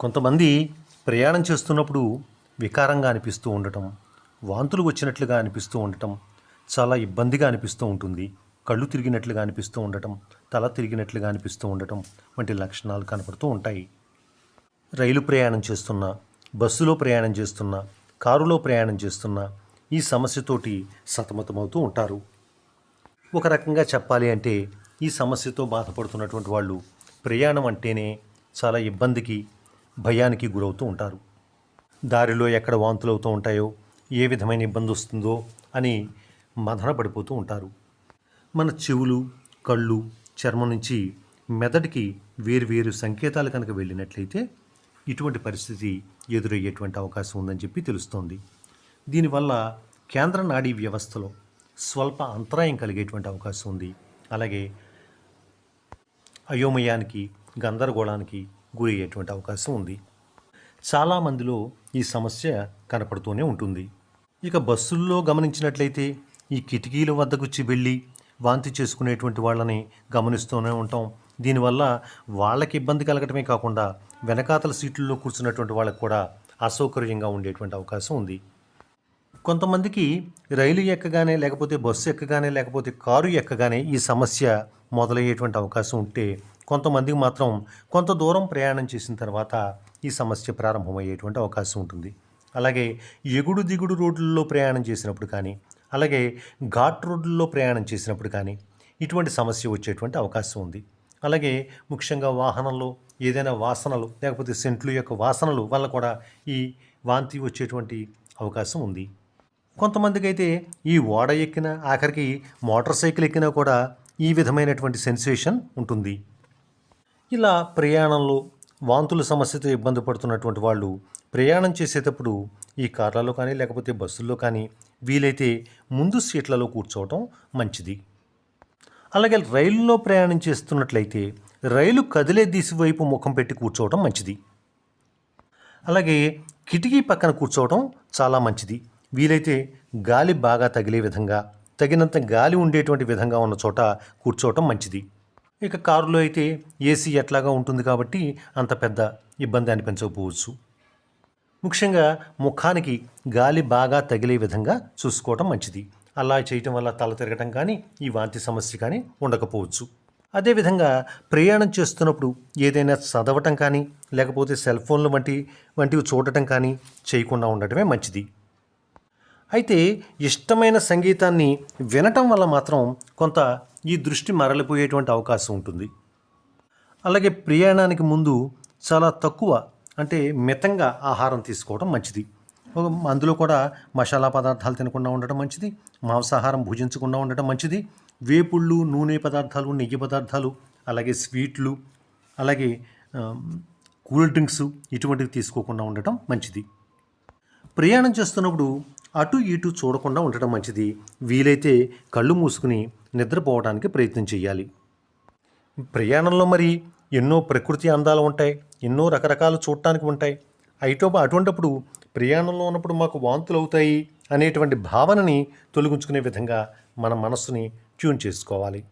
కొంతమంది ప్రయాణం చేస్తున్నప్పుడు వికారంగా అనిపిస్తూ ఉండటం వాంతులు వచ్చినట్లుగా అనిపిస్తూ ఉండటం చాలా ఇబ్బందిగా అనిపిస్తూ ఉంటుంది. కళ్ళు తిరిగినట్లుగా అనిపిస్తూ ఉండటం తల తిరిగినట్లుగా అనిపిస్తూ ఉండటం వంటి లక్షణాలు కనపడుతూ ఉంటాయి. రైలు ప్రయాణం చేస్తున్నా బస్సులో ప్రయాణం చేస్తున్నా కారులో ప్రయాణం చేస్తున్నా ఈ సమస్యతోటి సతమతమవుతూ ఉంటారు. ఒక రకంగా చెప్పాలి అంటే ఈ సమస్యతో బాధపడుతున్నటువంటి వాళ్ళు ప్రయాణం అంటేనే చాలా ఇబ్బందికి భయానికి గురవుతూ ఉంటారు. దారిలో ఎక్కడ వాంతులు అవుతూ ఉంటాయో ఏ విధమైన ఇబ్బంది వస్తుందో అని మదన పడిపోతూ ఉంటారు. మన చెవులు కళ్ళు చర్మం నుంచి మెదడుకి వేరు సంకేతాలు కనుక వెళ్ళినట్లయితే ఇటువంటి పరిస్థితి ఎదురయ్యేటువంటి అవకాశం ఉందని చెప్పి తెలుస్తోంది. దీనివల్ల కేంద్ర నాడీ వ్యవస్థలో స్వల్ప అంతరాయం కలిగేటువంటి అవకాశం ఉంది. అలాగే అయోమయానికి గందరగోళానికి గురయ్యేటువంటి అవకాశం ఉంది. చాలామందిలో ఈ సమస్య కనపడుతూనే ఉంటుంది. ఇక బస్సుల్లో గమనించినట్లయితే ఈ కిటికీల వద్దకు వచ్చి వెళ్ళి వాంతి చేసుకునేటువంటి వాళ్ళని గమనిస్తూనే ఉంటాం. దీనివల్ల వాళ్ళకి ఇబ్బంది కలగటమే కాకుండా వెనకాతల సీట్లలో కూర్చున్నటువంటి వాళ్ళకు కూడా అసౌకర్యంగా ఉండేటువంటి అవకాశం ఉంది. కొంతమందికి రైలు ఎక్కగానే లేకపోతే బస్సు ఎక్కగానే లేకపోతే కారు ఎక్కగానే ఈ సమస్య మొదలయ్యేటువంటి అవకాశం ఉంటే కొంతమందికి మాత్రం కొంత దూరం ప్రయాణం చేసిన తర్వాత ఈ సమస్య ప్రారంభమయ్యేటువంటి అవకాశం ఉంటుంది. అలాగే ఎగుడు దిగుడు రోడ్లలో ప్రయాణం చేసినప్పుడు కానీ అలాగే ఘాట్ రోడ్లలో ప్రయాణం చేసినప్పుడు కానీ ఇటువంటి సమస్య వచ్చేటువంటి అవకాశం ఉంది. అలాగే ముఖ్యంగా వాహనంలో ఏదైనా వాసనలు లేకపోతే సెంట్లు యొక్క వాసనలు వల్ల కూడా ఈ వాంతి వచ్చేటువంటి అవకాశం ఉంది. కొంతమందికి అయితే ఈ ఓడ ఎక్కిన ఆఖరికి మోటార్ సైకిల్ ఎక్కినా కూడా ఈ విధమైనటువంటి సెన్సేషన్ ఉంటుంది. ఇలా ప్రయాణంలో వాంతుల సమస్యతో ఇబ్బంది పడుతున్నటువంటి వాళ్ళు ప్రయాణం చేసేటప్పుడు ఈ కార్లలో కానీ లేకపోతే బస్సుల్లో కానీ వీలైతే ముందు సీట్లలో కూర్చోవటం మంచిది. అలాగే రైలులో ప్రయాణం చేస్తున్నట్లయితే రైలు కదిలే దిశ వైపు ముఖం పెట్టి కూర్చోవటం మంచిది. అలాగే కిటికీ పక్కన కూర్చోవటం చాలా మంచిది. వీలైతే గాలి బాగా తగిలే విధంగా తగినంత గాలి ఉండేటువంటి విధంగా ఉన్న చోట కూర్చోవటం మంచిది. ఇక కారులో అయితే ఏసీ ఎట్లాగా ఉంటుంది కాబట్టి అంత పెద్ద ఇబ్బంది అనిపించకపోవచ్చు. ముఖ్యంగా ముఖానికి గాలి బాగా తగిలే విధంగా చూసుకోవటం మంచిది. అలా చేయటం వల్ల తల తిరగటం కానీ ఈ వాంతి సమస్య కానీ ఉండకపోవచ్చు. అదేవిధంగా ప్రయాణం చేస్తున్నప్పుడు ఏదైనా చదవటం కానీ లేకపోతే సెల్ ఫోన్లు వంటి వంటివి చూడటం కానీ చేయకుండా ఉండటమే మంచిది. అయితే ఇష్టమైన సంగీతాన్ని వినటం వల్ల మాత్రం కొంత ఈ దృష్టి మరలిపోయేటువంటి అవకాశం ఉంటుంది. అలాగే ప్రయాణానికి ముందు చాలా తక్కువ అంటే మితంగా ఆహారం తీసుకోవడం మంచిది. అందులో కూడా మసాలా పదార్థాలు తినకుండా ఉండటం మంచిది. మాంసాహారం భుజించకుండా ఉండటం మంచిది. వేపుళ్ళు నూనె పదార్థాలు నెయ్యి పదార్థాలు అలాగే స్వీట్లు అలాగే కూల్ డ్రింక్స్ ఇటువంటివి తీసుకోకుండా ఉండటం మంచిది. ప్రయాణం చేస్తున్నప్పుడు అటు ఇటు చూడకుండా ఉండటం మంచిది. వీలైతే కళ్ళు మూసుకుని నిద్రపోవడానికి ప్రయత్నం చేయాలి. ప్రయాణంలో మరి ఎన్నో ప్రకృతి అందాలు ఉంటాయి. ఎన్నో రకరకాలు చూడటానికి ఉంటాయి. అయిటో అటువంటిప్పుడు ప్రయాణంలో ఉన్నప్పుడు మాకు వాంతులు అవుతాయి అనేటువంటి భావనని తొలగించుకునే విధంగా మన మనస్సుని ట్యూన్ చేసుకోవాలి.